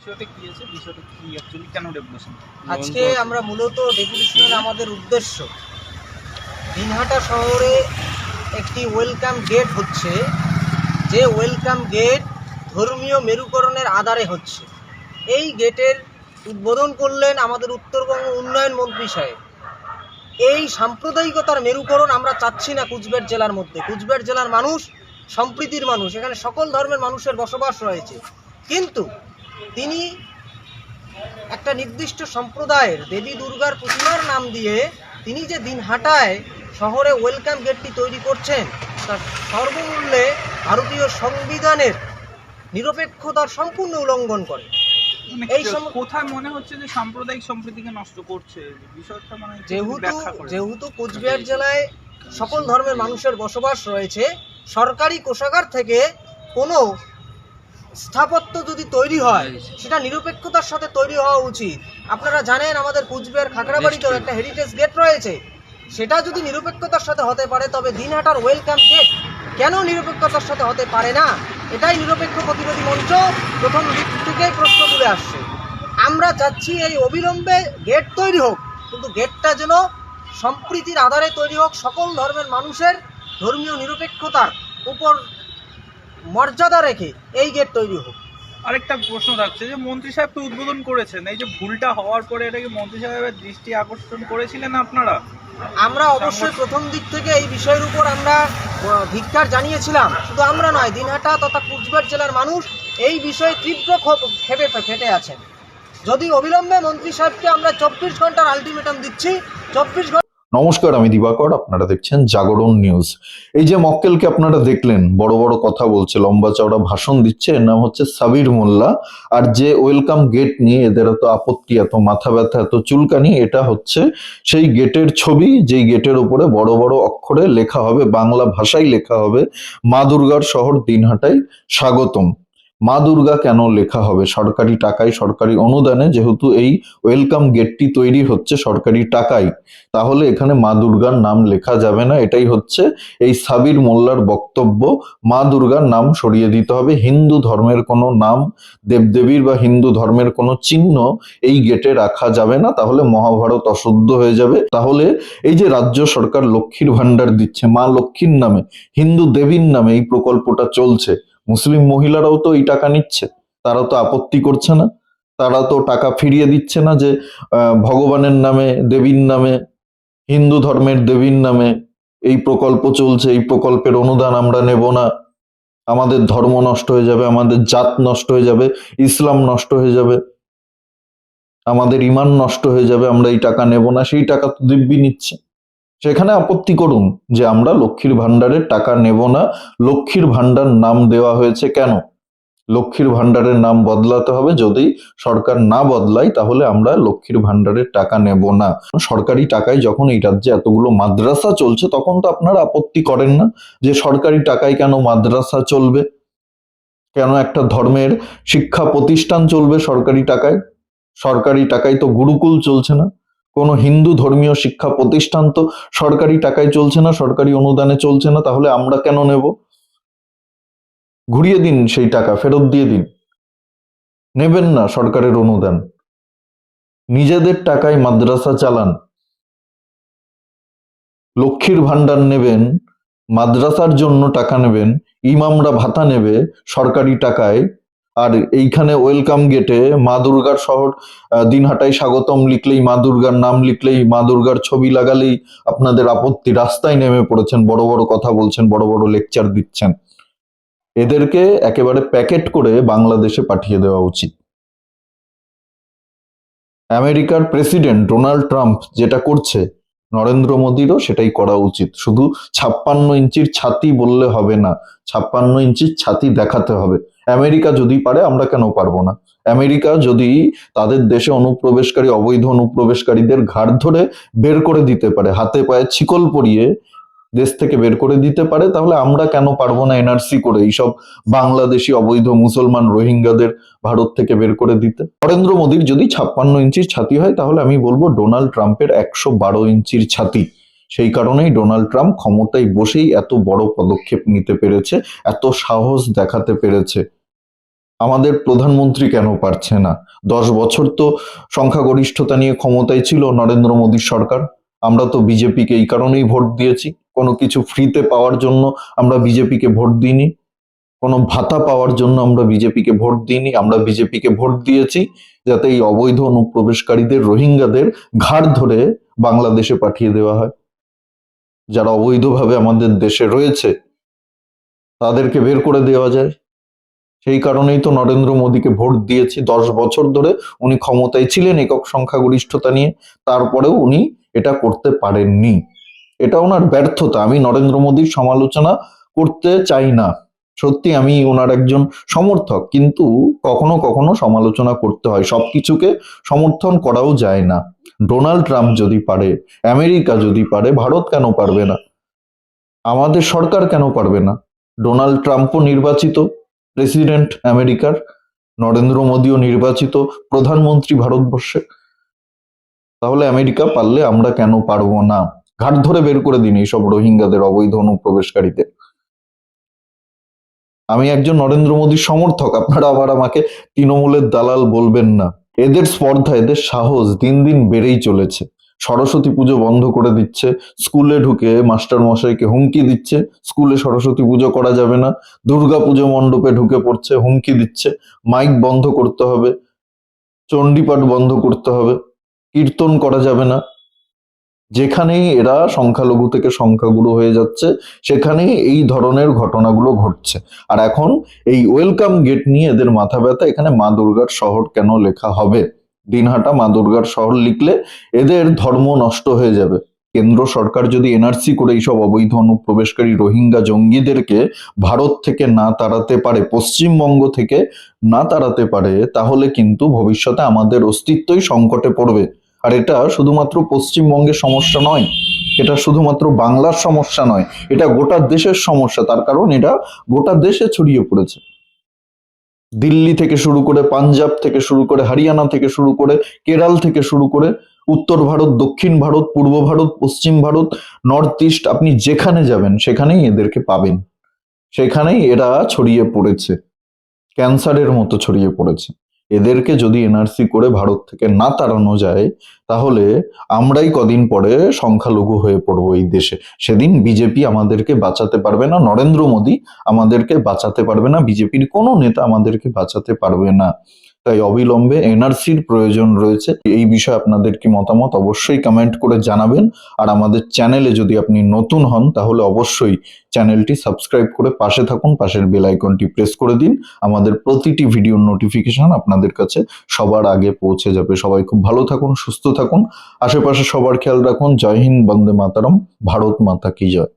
বিষয়টা কি আছে? বিষয়টা কি অ্যাকচুয়ালি কেন রেগুলেশন আজকে আমরা মূলত ডেপুটেশনের আমাদের উদ্দেশ্য। দিনহাটা শহরে একটি ওয়েলকাম গেট হচ্ছে যে ওয়েলকাম গেট ধর্মীয় মেরুকরণের আধারে হচ্ছে। এই গেটের উদ্বোধন করলেন আমাদের উত্তরবঙ্গ উন্নয়ন মন্ত্রী সাহেব। এই সাম্প্রদায়িকতার মেরুকরণ আমরা চাচ্ছি না কুচবিহার জেলার মধ্যে। কুচবিহার জেলার মানুষ সম্প্রীতির মানুষ। এখানে সকল ধর্মের মানুষের বসবাস রয়েছে। কিন্তু তিনি একটা নির্দিষ্ট সম্প্রদায়ের দেবী দুর্গার প্রতিমার নাম দিয়ে তিনি যে দিন দিনহাটায় শহরে ওয়েলকাম গেটটি তৈরি করছেন তার সর্বমূল্যে ভারতীয় সংবিধানের নিরপেক্ষতার সম্পূর্ণ উল্লঙ্ঘন করে। এই এই কোথায় মনে হচ্ছে যে সাম্প্রদায়িক সম্প্রীতিকে নষ্ট করছে? বিষয়টা মানে যেহেতু যেহেতু কোচবিহার জেলায় সকল ধর্মের মানুষের বসবাস রয়েছে সরকারি কোষাগার থেকে কোনো স্থাপত্য যদি তৈরি হয় সেটা নিরপেক্ষতার সাথে তৈরি হওয়া উচিত। আপনারা জানেন আমাদের কুচবিহার খাগড়াবাড়িতেও একটা হেরিটেজ গেট রয়েছে। সেটা যদি নিরপেক্ষতার সাথে হতে পারে তবে দিনহাটার ওয়েলকাম গেট কেন নিরপেক্ষতার সাথে হতে পারে না? এটাই নিরপেক্ষ প্রতিরোধী মঞ্চ প্রথম দিক থেকেই প্রশ্ন তুলে আসছে। আমরা চাচ্ছি এই অবিলম্বে গেট তৈরি হোক কিন্তু গেটটা যেন সম্প্রীতির আধারে তৈরি হোক সকল ধর্মের মানুষের ধর্মীয় নিরপেক্ষতার উপর মর্যাদা রেখে এই গেট তৈরি হোক। আরেকটা প্রশ্ন থাকছে যে মন্ত্রী সাহেব তো উদ্বোধন করেছেন। এই যে ভুলটা হওয়ার পরে এটাকে মন্ত্রী সাহেবের দৃষ্টি আকর্ষণ করেছিলেন আপনারা? আমরা অবশ্যই প্রথম দিক থেকে এই বিষয়ের উপর আমরা ধিক্কার জানিয়েছিলাম। শুধু আমরা নয় দিনহাটা তথা কুচবিহার জেলার মানুষ এই বিষয়ে তীব্র ক্ষোভ ক্ষেপে ফেটে আছেন। যদি অবিলম্বে মন্ত্রী সাহেবকে আমরা চব্বিশ ঘণ্টার আলটিমেটাম দিচ্ছি চব্বিশ ঘণ্টা নমস্কার, আমি দিবাকর, আপনারা দেখছেন জাগরণ নিউজ। এই যে মক্কেলকে আপনারা দেখলেন, বড় বড় কথা বলছে, লম্বা চওড়া ভাষণ দিচ্ছে, এর নাম হচ্ছে সাবির মোল্লা। আর যে ওয়েলকাম গেট নিয়ে এদের এত আপত্তি, এত মাথা ব্যথা, এত চুলকানি, এটা হচ্ছে সেই গেটের ছবি, যেই গেটের উপরে বড় বড় অক্ষরে লেখা হবে, বাংলা ভাষায় লেখা হবে, মা দুর্গার শহর দিনহাটায় স্বাগতম। মা দুর্গা কেন লেখা হবে? সরকারি টাকায় সরকারি অনুদানে যেহেতু এই ওয়েলকাম গেটটি তৈরি হচ্ছে সরকারি টাকায়, তাহলে এখানে মা দুর্গার নাম লেখা যাবে না। এটাই হচ্ছে এই সাবির মোল্লার বক্তব্য। মা দুর্গার নাম সরিয়ে দিতে হবে। হিন্দু ধর্মের কোনো নাম, দেবদেবীর বা হিন্দু ধর্মের কোনো চিহ্ন এই গেটে রাখা যাবে না। তাহলে মহাভারত অশুদ্ধ হয়ে যাবে। তাহলে এই যে রাজ্য সরকার লক্ষ্মীর ভান্ডার দিচ্ছে, মা লক্ষ্মীর নামে, হিন্দু দেবীর নামে এই প্রকল্পটা চলছে মুসলিম মহিলারাও তো এই টাকা নিচ্ছে তারা তো আপত্তি করছে না, তারা তো টাকা ফিরিয়ে দিচ্ছে না যে ভগবানের নামে, দেবীর নামে, হিন্দু ধর্মের দেবীর নামে এই প্রকল্প চলছে, এই প্রকল্পের অনুদান আমরা নেব না। আমাদের ধর্ম নষ্ট হয়ে যাবে, আমাদের জাত নষ্ট হয়ে যাবে, ইসলাম নষ্ট হয়ে যাবে, আমাদের ইমান নষ্ট হয়ে যাবে, আমরা এই টাকা নেব না, সেই টাকা তো দিব্যি নিচ্ছে। সেখানে আপত্তি করুন যে আমরা লক্ষ্মীর ভান্ডারের টাকা নেব না। লক্ষ্মীর ভান্ডার নাম দেওয়া হয়েছে কেন? লক্ষ্মীর ভান্ডারের নাম বদলাতে হবে। যদি সরকার না বদলায়, তাহলে আমরা লক্ষ্মীর ভান্ডারের টাকা নেব না। সরকারি টাকায় যখন এই রাজ্যে এতগুলো মাদ্রাসা চলছে, তখন তো আপনারা আপত্তি করেন না যে সরকারি টাকায় কেন মাদ্রাসা চলবে? কেন একটা ধর্মের শিক্ষা প্রতিষ্ঠান চলবে সরকারি টাকায়? সরকারি টাকায় তো গুরুকুল চলছে না। কোনো হিন্দু ধর্মীয় শিক্ষা প্রতিষ্ঠান তো সরকারি টাকায় চলছে না, সরকারি অনুদানে চলছে না, তাহলে আমরা কেন নেব? ঘুরিয়ে দিন সেই টাকা, ফেরত দিয়ে দিন। নেবেন না সরকারের অনুদান। নিজেদের টাকায় মাদ্রাসা চালান। লক্ষ্মীর ভান্ডার নেবেন, মাদ্রাসার জন্য টাকা নেবেন, ইমামরা ভাতা নেবে সরকারি টাকায়। আর এইখানে ওয়েলকাম গেটে মা দুর্গার শহর দিনহাটায় স্বাগতম লিখলেই মা দুর্গার নাম লিখলেই মা দুর্গার ছবি লাগালেই আপনাদের আপত্তি। রাস্তায় নেমে পড়েছেন, বড় বড় কথা বলছেন, বড় বড় লেকচার দিচ্ছেন। এদেরকে একেবারে প্যাকেট করে বাংলাদেশে পাঠিয়ে দেওয়া উচিত। আমেরিকার প্রেসিডেন্ট ডোনাল্ড ট্রাম্প যেটা করছে, নরেন্দ্র মোদীরও সেটাই করা উচিত। শুধু ছাপ্পান্ন ইঞ্চির ছাতি বললে হবে না, ছাপ্পান্ন ইঞ্চির ছাতি দেখাতে হবে। আমেরিকা যদি পারে, আমরা কেন পারব না? আমেরিকা যদি তাদের দেশে অনুপ্রবেশকারী, অবৈধ অনুপ্রবেশকারীদের ঘাড় ধরে বের করে দিতে পারে, হাতে পায়ে ছিকল পরিয়ে দেশ থেকে বের করে দিতে পারে, তাহলে আমরা কেন পারব না এনআরসি করে এইসব বাংলাদেশি অবৈধ মুসলমান রোহিঙ্গাদের ভারত থেকে বের করে দিতে? নরেন্দ্র মোদীর যদি ছাপ্পান্ন ইঞ্চির ছাতি হয়, তাহলে আমি বলব ডোনাল্ড ট্রাম্পের একশো বারো ইঞ্চির ছাতি। সেই কারণেই ডোনাল্ড ট্রাম্প ক্ষমতায় বসেই এত বড় পদক্ষেপ নিতে পেরেছে, এত সাহস দেখাতে পেরেছে। আমাদের প্রধানমন্ত্রী কেন পারছে না? দশ বছর তো সংখ্যাগরিষ্ঠতা নিয়ে ক্ষমতায় ছিল নরেন্দ্র মোদীর সরকার। আমরা তো বিজেপিকে এই কারণেই ভোট দিয়েছি। কোনো কিছু ফ্রিতে পাওয়ার জন্য আমরা বিজেপিকে ভোট দিইনি। কোনো ভাতা পাওয়ার জন্য আমরা বিজেপিকে ভোট দিইনি। আমরা বিজেপিকে ভোট দিয়েছি যাতে এই অবৈধ অনুপ্রবেশকারীদের, রোহিঙ্গাদের ঘাড় ধরে বাংলাদেশে পাঠিয়ে দেওয়া হয়। যারা অবৈধভাবে আমাদের দেশে রয়েছে, তাদেরকে বের করে দেওয়া যায়। সেই কারণেই তো নরেন্দ্র মোদীকে ভোট দিয়েছি দশ বছর ধরে। উনি ক্ষমতায় ছিলেন একক সংখ্যাগরিষ্ঠতা নিয়ে। তারপরেও উনি এটা করতে পারেননি। এটা ওনার ব্যর্থতা। আমি নরেন্দ্র মোদীর সমালোচনা করতে চাই না। সত্যি আমি ওনার একজন সমর্থক, কিন্তু কখনো কখনো সমালোচনা করতে হয়। সবকিছুকে সমর্থন করাও যায় না। ডোনাল্ড ট্রাম্প যদি পারে, আমেরিকা যদি পারে, ভারত কেন পারবে না? আমাদের সরকার কেন পারবে না? ডোনাল্ড ট্রাম্পও নির্বাচিত। প্রেসিডেন্ট আমেরিকার নরেন্দ্র মোদীও নির্বাচিত প্রধানমন্ত্রী ভারতবর্ষে। তাহলে আমেরিকা পারলে আমরা কেন পারব না? ঘাট ধরে বের করে দিন এইসব রোহিঙ্গাদের অবৈধ অনুপ্রবেশকারীদের। আমি একজন নরেন্দ্র মোদীর সমর্থক, আপনারা আবার আমাকে তৃণমূলের দালাল বলবেন না। এদের স্পর্ধা, এদের সাহস দিন দিন বেড়েই চলেছে। সরস্বতী পুজো বন্ধ করে দিচ্ছে। স্কুলে ঢুকে মাস্টার মশাইকে হুমকি দিচ্ছে। স্কুলে সরস্বতী পুজো করা যাবে না। দুর্গা পুজো মণ্ডপে ঢুকে পড়ছে, হুমকি দিচ্ছে। মাইক বন্ধ করতে হবে। চণ্ডীপাঠ বন্ধ করতে হবে। কীর্তন করা যাবে না। যেখানেই এরা সংখ্যালঘু থেকে সংখ্যাগুরু হয়ে যাচ্ছে, সেখানেই এই ধরনের ঘটনাগুলো ঘটছে। আর এখন এই ওয়েলকাম গেট নিয়ে এদের মাথা ব্যথা। এখানে মা দুর্গার শহর কেন লেখা হবে? দিনহাটা মা দুর্গার শহর লিখলে এদের ধর্ম নষ্ট হয়ে যাবে। কেন্দ্র সরকার যদি এনআরসি করে এইসব অবৈধ অনুপ্রবেশকারী রোহিঙ্গা জঙ্গিদেরকে ভারত থেকে না তাড়াতে পারে, পশ্চিমবঙ্গ থেকে না তাড়াতে পারে, তাহলে কিন্তু ভবিষ্যতে আমাদের অস্তিত্বই সংকটে পড়বে। আর এটা শুধুমাত্র পশ্চিমবঙ্গের সমস্যা নয়, এটা শুধুমাত্র বাংলার সমস্যা নয়, এটা গোটা দেশের সমস্যা, তার কারণ এটা গোটা দেশে ছড়িয়ে পড়েছে। দিল্লি থেকে শুরু করে পাঞ্জাব থেকে শুরু করে হরিয়ানা থেকে শুরু করে কেরাল থেকে শুরু করে উত্তর ভারত, দক্ষিণ ভারত, পূর্ব ভারত, পশ্চিম ভারত নর্থ ইস্ট আপনি যেখানে যাবেন সেখানেই এদেরকে পাবেন। সেখানেই এরা ছড়িয়ে পড়েছে। ক্যান্সারের মতো ছড়িয়ে পড়েছে। এদেরকে যদি এনআরসি করে ভারত থেকে না তাড়ানো যায়, তাহলে আমরাই কদিন পরে সংখ্যালঘু হয়ে পড়ব এই দেশে। সেদিন বিজেপি আমাদেরকে বাঁচাতে পারবে না, নরেন্দ্র মোদী আমাদেরকে বাঁচাতে পারবে না, বিজেপির কোনো নেতা আমাদেরকে বাঁচাতে পারবে না। তাই অবিলম্বে এনআরসির প্রয়োজন রয়েছে। এই বিষয়ে আপনাদের কি মতামত অবশ্যই কমেন্ট করে জানাবেন। আর আমাদের চ্যানেলে যদি আপনি নতুন হন, তাহলে অবশ্যই চ্যানেলটি সাবস্ক্রাইব করে পাশে থাকুন, পাশের বেল আইকনটি প্রেস করে দিন। আমাদের প্রতিটি ভিডিওর নোটিফিকেশন আপনাদের কাছে সবার আগে পৌঁছে যাবে। সবাই খুব ভালো থাকুন, সুস্থ থাকুন। আশেপাশে সবার খেয়াল রাখুন। জয় হিন্দ, বন্দে মাতারম। ভারত মাতা কি জয়।